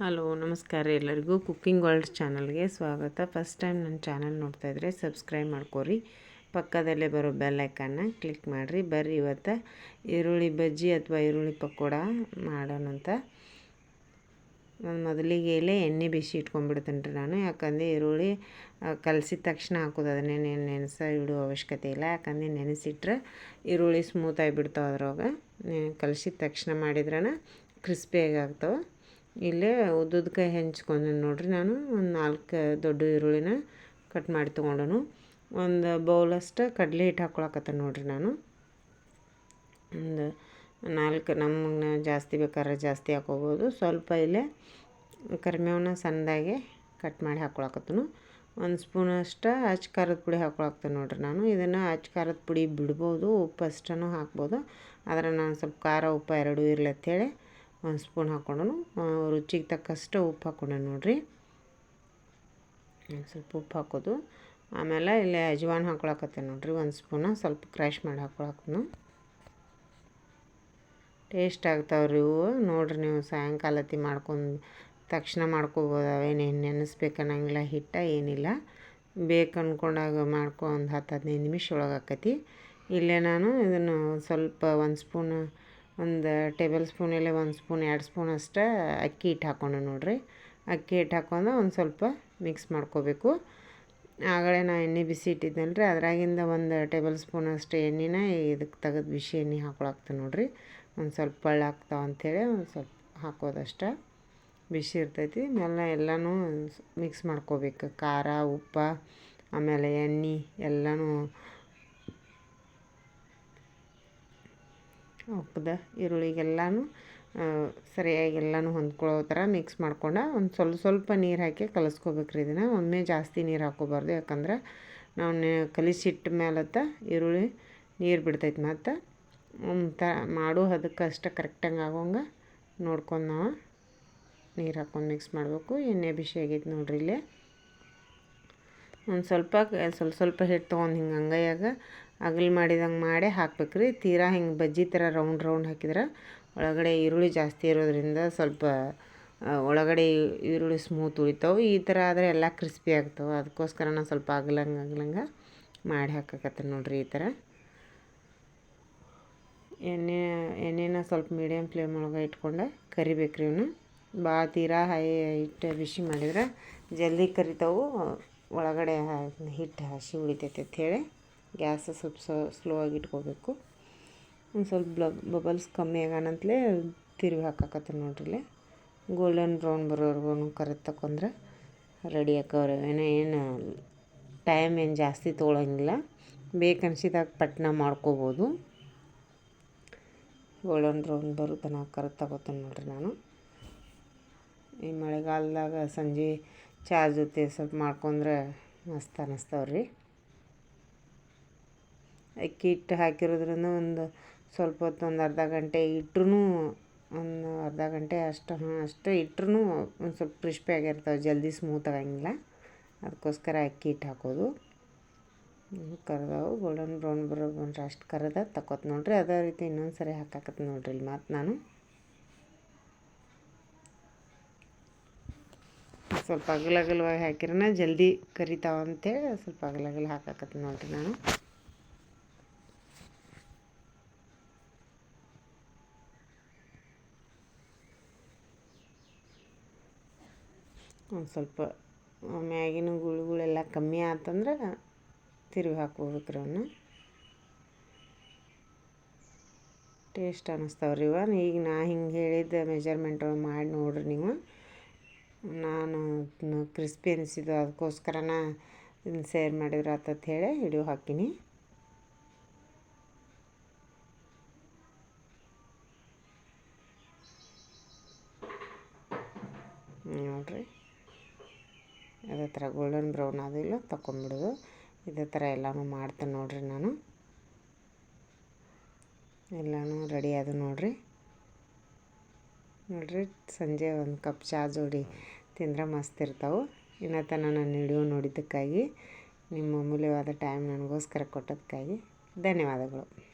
Hello, ನಮಸ್ಕಾರ ಎಲ್ಲರಿಗೂ. Cooking world ಚಾನಲ್ಗೆ ಸ್ವಾಗತ. ಫಸ್ಟ್ ಟೈಮ್ ನನ್ನ ಚಾನಲ್ ನೋಡ್ತಾ ಇದ್ರೆ ಸಬ್ಸ್ಕ್ರೈಬ್ ಮಾಡ್ಕೊರಿ. ಪಕ್ಕದಲ್ಲೇ ಬರೋ ಬೆಲ್ ಐಕನ್ನ ಕ್ಲಿಕ್ ಮಾಡಿರಿ. ಬರ್ರಿ ಇವತ್ತು ಈರುಳ್ಳಿ ಬಜ್ಜಿ ಅಥವಾ ಈರುಳ್ಳಿ ಪಕೋಡ ಮಾಡೋಣಂತ ನಾನು ಮೊದಲಿಗೆ ಎಲೆ ಎಣ್ಣೆ ಬಿಸಿ ಇಟ್ಕೊಂಡ್ಬಿಡ್ತೀನಿ ರೀ ನಾನು. ಯಾಕಂದರೆ ಈರುಳ್ಳಿ ಕಲಸಿದ ತಕ್ಷಣ ಹಾಕೋದು ಅದನ್ನೇ ನೆನೆಸ ಇಡೋ ಅವಶ್ಯಕತೆ ಇಲ್ಲ. ಯಾಕಂದರೆ ನೆನೆಸಿಟ್ರೆ ಈರುಳ್ಳಿ ಸ್ಮೂತಾಗಿ ಬಿಡ್ತಾವೆ ಅದ್ರೊಳಗೆ. ಕಲಸಿದ ತಕ್ಷಣ ಮಾಡಿದ್ರನ ಕ್ರಿಸ್ಪಿಯಾಗಿ ಆಗ್ತಾವೆ. ಇಲ್ಲೇ ಉದ್ದುದಕ್ಕೆ ಹೆಂಚ್ಕೊಂಡೀನಿ ನೋಡಿರಿ ನಾನು. ಒಂದು ನಾಲ್ಕು ದೊಡ್ಡ ಈರುಳ್ಳಿನ ಕಟ್ ಮಾಡಿ ತೊಗೊಂಡನು. ಒಂದು ಬೌಲಷ್ಟು ಕಡಲೆ ಹಿಟ್ಟು ಹಾಕ್ಕೊಳಕತ್ತ ನೋಡಿರಿ ನಾನು. ಒಂದು ನಾಲ್ಕು ನಮಗೆ ಜಾಸ್ತಿ ಬೇಕಾದ್ರೆ ಜಾಸ್ತಿ ಹಾಕೋಬೋದು. ಸ್ವಲ್ಪ ಇಲ್ಲೇ ಕರಿಮೇವನ್ನ ಸಣ್ಣದಾಗೆ ಕಟ್ ಮಾಡಿ ಹಾಕ್ಕೊಳಕತ್ತನು ಒಂದು ಸ್ಪೂನಷ್ಟು ಅಚ್ಚ ಖಾರದ ಪುಡಿ ಹಾಕ್ಕೊಳಕ್ತೇನೆ ನೋಡಿರಿ ನಾನು. ಇದನ್ನು ಅಚ್ಚ ಖಾರದ ಪುಡಿ ಬಿಡ್ಬೋದು, ಉಪ್ಪು ಅಷ್ಟನ್ನು ಹಾಕ್ಬೋದು. ಆದರೆ ನಾನು ಸ್ವಲ್ಪ ಖಾರ, ಉಪ್ಪು ಎರಡೂ ಇರ್ಲಿ ಅಂಥೇಳಿ ಒಂದು ಸ್ಪೂನ್ ಹಾಕ್ಕೊಂಡು ರುಚಿಗೆ ತಕ್ಕಷ್ಟು ಉಪ್ಪು ಹಾಕ್ಕೊಂಡೆ ನೋಡಿರಿ. ಸ್ವಲ್ಪ ಉಪ್ಪು ಹಾಕೋದು. ಆಮೇಲೆ ಇಲ್ಲಿ ಅಜ್ವಾನ್ ಹಾಕ್ಕೊಳಕತ್ತೆ ನೋಡಿರಿ, ಒಂದು ಸ್ಪೂನ. ಸ್ವಲ್ಪ ಕ್ರ್ಯಾಶ್ ಮಾಡಿ ಹಾಕೊಳಕ್ಕೂ ಟೇಸ್ಟ್ ಆಗ್ತಾವ್ರಿ ಇವು ನೋಡಿರಿ ನೀವು ಸಾಯಂಕಾಲತಿ ಮಾಡ್ಕೊಂಡು ತಕ್ಷಣ ಮಾಡ್ಕೋಬೋದು ಅವೇನೇನು ನೆನೆಸ್ಬೇಕನ್ನಂಗಿಲ್ಲ ಹಿಟ್ಟ ಏನಿಲ್ಲ. ಬೇಕು ಅಂದ್ಕೊಂಡಾಗ ಮಾಡ್ಕೊ, ಒಂದು ಹತ್ತು ಹದಿನೈದು ನಿಮಿಷ ಒಳಗೆ ಆಕತಿ ಇಲ್ಲೇ ನಾನು ಇದನ್ನು ಸ್ವಲ್ಪ ಒಂದು ಸ್ಪೂನ್ ಒಂದು ಟೇಬಲ್ ಸ್ಪೂನ್ ಇಲ್ಲ, ಒಂದು ಸ್ಪೂನ್, ಎರಡು ಸ್ಪೂನ್ ಅಷ್ಟೇ ಅಕ್ಕಿ ಹಿಟ್ಟು ಹಾಕ್ಕೊಂಡೆ ನೋಡಿರಿ. ಅಕ್ಕಿ ಹಿಟ್ಟು ಹಾಕ್ಕೊಂಡು ಒಂದು ಸ್ವಲ್ಪ ಮಿಕ್ಸ್ ಮಾಡ್ಕೋಬೇಕು. ಆಗಲೇ ನಾ ಎಣ್ಣೆ ಬಿಸಿ ಇಟ್ಟಿದ್ದೆನಲ್ಲ ರೀ ಅದ್ರಾಗಿಂದ ಒಂದು ಟೇಬಲ್ ಸ್ಪೂನ್ ಅಷ್ಟು ಎಣ್ಣೆನ ಇದಕ್ಕೆ ತೆಗೆದು ಬಿಸಿ ಎಣ್ಣೆ ಹಾಕೊಳಾಕ್ತೆ ನೋಡಿರಿ. ಒಂದು ಸ್ವಲ್ಪ ಪಳ್ಳ ಆಗ್ತಾವೆ ಅಂಥೇಳಿ ಒಂದು ಸ್ವಲ್ಪ ಹಾಕೋದಷ್ಟೇ ಬಿಸಿ ಇರ್ತೈತಿ. ಮೇಲೆ ಎಲ್ಲನೂ ಮಿಕ್ಸ್ ಮಾಡ್ಕೋಬೇಕು. ಖಾರ, ಉಪ್ಪು, ಆಮೇಲೆ ಎಣ್ಣೆ ಎಲ್ಲನೂ ಉಪ್ಪದ, ಈರುಳ್ಳಿಗೆಲ್ಲನೂ ಸರಿಯಾಗಿ ಎಲ್ಲನೂ ಹೊಂದ್ಕೊಳ್ಳೋ ಥರ ಮಿಕ್ಸ್ ಮಾಡ್ಕೊಂಡು ಒಂದು ಸ್ವಲ್ಪ ಸ್ವಲ್ಪ ನೀರು ಹಾಕಿ ಕಲಿಸ್ಕೋಬೇಕ್ರಿ ಇದನ್ನು. ಒಮ್ಮೆ ಜಾಸ್ತಿ ನೀರು ಹಾಕೋಬಾರ್ದು ಯಾಕಂದ್ರೆ ನಾವು ಕಲಿಸಿಟ್ಟ ಮೇಲತ್ತ ಈರುಳ್ಳಿ ನೀರು ಬಿಡ್ತೈತೆ ಮತ್ತು ತ ಮಾಡೋ ಅದಕ್ಕೆ ಅಷ್ಟೇ ಕರೆಕ್ಟಾಗಿ ಆಗೋಂಗೆ ನೋಡ್ಕೊಂಡು ನಾವು ನೀರು ಹಾಕ್ಕೊಂಡು ಮಿಕ್ಸ್ ಮಾಡಬೇಕು. ಎಣ್ಣೆ ಬಿಸಿ ಆಗೈತೆ ನೋಡ್ರಿ ಇಲ್ಲಿ. ಒಂದು ಸ್ವಲ್ಪ ಸ್ವಲ್ಪ ಸ್ವಲ್ಪ ಹಿಟ್ಟು ತೊಗೊಂಡು ಹಿಂಗೆ ಅಂಗೈಯಾಗ ಅಗಲ್ ಮಾಡಿದಂಗೆ ಮಾಡೇ ಹಾಕ್ಬೇಕ್ರಿ. ತೀರಾ ಹಿಂಗೆ ಬಜ್ಜಿ ಥರ ರೌಂಡ್ ರೌಂಡ್ ಹಾಕಿದ್ರೆ ಒಳಗಡೆ ಈರುಳ್ಳಿ ಜಾಸ್ತಿ ಇರೋದ್ರಿಂದ ಸ್ವಲ್ಪ ಒಳಗಡೆ ಈರುಳ್ಳಿ ಸ್ಮೂತ್ ಉಳಿತಾವೆ. ಈ ಥರ ಆದರೆ ಎಲ್ಲ ಕ್ರಿಸ್ಪಿ ಆಗ್ತಾವೆ. ಅದಕ್ಕೋಸ್ಕರ ನಾನು ಸ್ವಲ್ಪ ಅಗಲಂಗೆ ಅಗಲಂಗೆ ಮಾಡಿ ಹಾಕಕತ್ತೆ ನೋಡಿರಿ ಈ ಥರ ಎಣ್ಣೆ, ಎಣ್ಣೆನ ಸ್ವಲ್ಪ ಮೀಡಿಯಮ್ ಫ್ಲೇಮ್ ಒಳಗೆ ಇಟ್ಕೊಂಡು ರೀ ಇವನು. ಭಾಳ ತೀರಾ ಹೈ ಹಿಟ್ಟು ಬಿಸಿ ಮಾಡಿದ್ರೆ ಜಲ್ದಿ ಕರಿತಾವು. ಒಳಗಡೆ ಹಿಟ್ಟು ಹಸಿ ಉಳಿತೈತೆ ಅಂಥೇಳಿ ಗ್ಯಾಸ್ ಸ್ವಲ್ಪ ಸ್ಲೋ ಆಗಿ ಇಟ್ಕೋಬೇಕು. ಒಂದು ಸ್ವಲ್ಪ ಬ್ಲ, ಬಬಲ್ಸ್ ಕಮ್ಮಿ ಆಗೋಣಂತಲೇ ತಿರುವಿ ಹಾಕಾಕತ್ತೆ ನೋಡ್ರಿ ಗೋಲ್ಡನ್ ಬ್ರೌನ್ ಬರೋವರೆಗೂ ಕರೆಕ್ಟ್ ತಕೊಂಡ್ರೆ ರೆಡಿ ಆಕವ್ರೆ. ಏನೋ, ಏನು ಟೈಮ್ ಏನು ಜಾಸ್ತಿ ತೊಗೊಳಂಗಿಲ್ಲ. ಬೇಕನ್ಸಿದಾಗ ಪಟ್ನ ಮಾಡ್ಕೋಬೋದು. ಗೋಲ್ಡನ್ ಬ್ರೌನ್ ಬರೋ ತನಕ ಕರೆಕ್ಟ್ ತಗೋತೀನಿ ನೋಡ್ರಿ ನಾನು. ಈ ಮಳೆಗಾಲದಾಗ ಸಂಜೆ ಚಹಾ ಜೊತೆ ಸ್ವಲ್ಪ ಮಾಡ್ಕೊಂಡ್ರೆ ಮಸ್ತ್ ಅನ್ನಿಸ್ತಾವ್ರಿ ಅಕ್ಕಿ ಹಿಟ್ಟು ಹಾಕಿರೋದ್ರಿಂದ ಒಂದು ಸ್ವಲ್ಪ ಹೊತ್ತು ಒಂದು ಅರ್ಧ ಗಂಟೆ ಇಟ್ರೂ ಒಂದು ಅರ್ಧ ಗಂಟೆ ಅಷ್ಟು ಹಾಂ ಅಷ್ಟು ಇಟ್ರೂ ಒಂದು ಸ್ವಲ್ಪ ಕ್ರಿಸ್ಪಿ ಆಗಿರ್ತಾವೆ, ಜಲ್ದಿ ಸ್ಮೂತ್ ಆಗಂಗಿಲ್ಲ. ಅದಕ್ಕೋಸ್ಕರ ಅಕ್ಕಿ ಹಿಟ್ಟು ಹಾಕೋದು. ಕರ್ದವು, ಗೋಲ್ಡನ್ ಬ್ರೌನ್ ಬರೋ ಬಂದ್ರೆ ಅಷ್ಟು ಕರೆದ ತಕೋತ ನೋಡ್ರಿ. ಅದೇ ರೀತಿ ಇನ್ನೊಂದು ಸರಿ ಹಾಕಾಕತ್ತೆ ನೋಡ್ರಿ ಇಲ್ಲಿ ಮತ್ತು ನಾನು. ಸ್ವಲ್ಪ ಅಗಲಗಲವಾಗಿ ಹಾಕಿರೋಣ ಜಲ್ದಿ ಕರಿತಾವ ಅಂತೇಳಿ ಸ್ವಲ್ಪ ಅಗಲಗಲ ಹಾಕಕತ್ತೆ ನೋಡ್ರಿ ನಾನು. ಒಂದು ಸ್ವಲ್ಪ ಮ್ಯಾಗಿನ ಗುಳುಗಳೆಲ್ಲ ಕಮ್ಮಿ ಆತಂದ್ರೆ ತಿರುವಿ ಹಾಕ್ಕೋಬೇಕ್ರಿ ಅವನ್ನ ಟೇಸ್ಟ್ ಅನ್ನಿಸ್ತಾವ್ರಿ ಇವ. ಈಗ ನಾ ಹಿಂಗೆ ಹೇಳಿದ್ದ ಮೆಜರ್ಮೆಂಟ್ ಮಾಡಿ ನೋಡ್ರಿ ನೀವು. ನಾನು ಕ್ರಿಸ್ಪಿ ಅನಿಸಿದ್ದು ಅದಕ್ಕೋಸ್ಕರನ ಸೇರ್ ಮಾಡಿದ್ರೆ ಆತತ್ ಹೇಳಿ ಹಿಡಿಯೋ ಹಾಕೀನಿ. ನೋಡ್ರಿ. ಅದೇ ಥರ ಗೋಲ್ಡನ್ ಬ್ರೌನ್ ಆದಿಲ್ಲ ತಗೊಂಬಿಡೋದು ಇದೇ ಥರ ಎಲ್ಲನೂ ಮಾಡ್ತೇನೆ ನೋಡಿರಿ ನಾನು. ಎಲ್ಲನೂ ರೆಡಿ ಅದು ನೋಡಿರಿ. ನೋಡಿರಿ ಸಂಜೆ ಒಂದು ಕಪ್ ಚಹಾ ಜೋಡಿ ತಿಂದರೆ ಮಸ್ತ್ ಇರ್ತಾವೆ. ಇನ್ನು ತನಕ ನಾನು ವಿಡಿಯೋ ನೋಡಿದ್ದಕ್ಕಾಗಿ, ನಿಮ್ಮ ಅಮೂಲ್ಯವಾದ ಟೈಮ್ ನನಗೋಸ್ಕರ ಕೊಟ್ಟದಕ್ಕಾಗಿ ಧನ್ಯವಾದಗಳು.